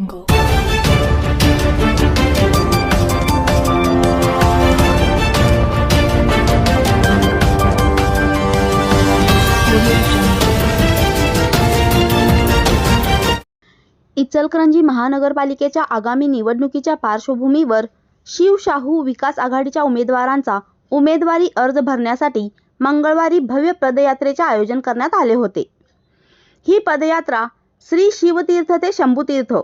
इचलकरंजी महानगरपालिकेच्या आगामी निवडणुकीच्या पार्श्वभूमीवर शिवशाहू विकास आघाडीच्या उमेदवारांचा उमेदवारी अर्ज भरण्यासाठी मंगळवारी भव्य पदयात्रेचे आयोजन करण्यात आले होते. ही पदयात्रा श्री शिवतीर्थ ते शंभूतीर्थ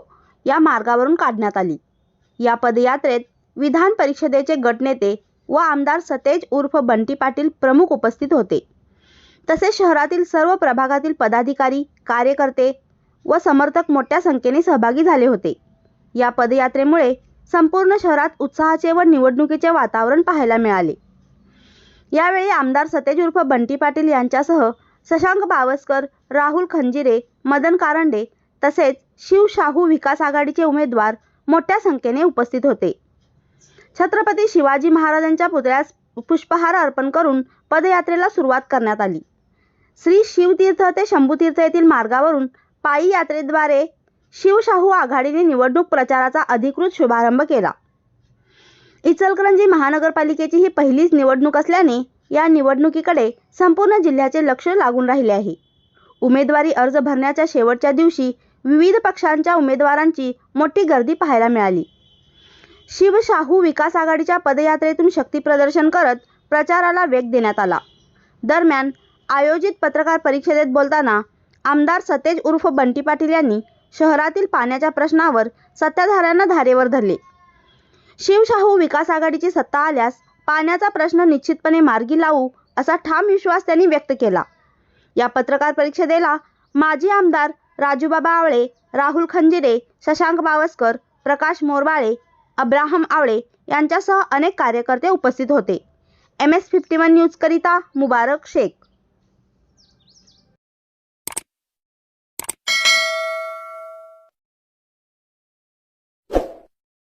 या मार्गावरून काढण्यात आली. या पदयात्रेत विधान परिषदेचे गटनेते व आमदार सतेज उर्फ बंटी पाटील प्रमुख उपस्थित होते. तसेच शहरातील सर्व प्रभागातील पदाधिकारी कार्यकर्ते व समर्थक मोठ्या संख्येने सहभागी झाले होते. या पदयात्रेमुळे संपूर्ण शहरात उत्साहाचे व निवडणुकीचे वातावरण पाहायला मिळाले. यावेळी आमदार सतेज उर्फ बंटी पाटील यांच्यासह शशांक बावस्कर राहुल खंजिरे मदन कारंडे तसेच शिवशाहू विकास आघाडीचे उमेदवार मोठ्या संख्येने उपस्थित होते. छत्रपती शिवाजी महाराजांच्या पुतळ्यास पुष्पहार अर्पण करून पदयात्रेला सुरुवात करण्यात आली. श्री शिवतीर्थ ते शंभूतीर्थ येथील मार्गावरून पायी यात्रेद्वारे शिवशाहू आघाडीने निवडणूक प्रचाराचा अधिकृत शुभारंभ केला. इचलकरंजी महानगरपालिकेची ही पहिलीच निवडणूक असल्याने या निवडणुकीकडे संपूर्ण जिल्ह्याचे लक्ष लागून राहिले आहे. उमेदवारी अर्ज भरण्याच्या शेवटच्या दिवशी विविध पक्षांच्या उमेदवारांची मोठी गर्दी पाहायला मिळाली. शिवशाहू विकास आघाडीच्या पदयात्रेतून शक्तीप्रदर्शन करत प्रचाराला वेग देण्यात आला. दरम्यान आयोजित पत्रकार परिषदेत बोलताना आमदार सतेज उर्फ बंटी पाटील यांनी शहरातील पाण्याच्या प्रश्नावर सत्ताधाऱ्यांना धारेवर धरले. शिवशाहू विकास आघाडीची सत्ता आल्यास पाण्याचा प्रश्न निश्चितपणे मार्गी लावू असा ठाम विश्वास त्यांनी व्यक्त केला. या पत्रकार परिषदेला माजी आमदार राजूबाबा आवळे राहुल खंजिरे शशांक बावस्कर प्रकाश मोरबाळे अब्राहम आवळे यांच्यासह अनेक कार्यकर्ते उपस्थित होते. एम एस फिफ्टी वन न्यूजकरिता मुबारक शेख.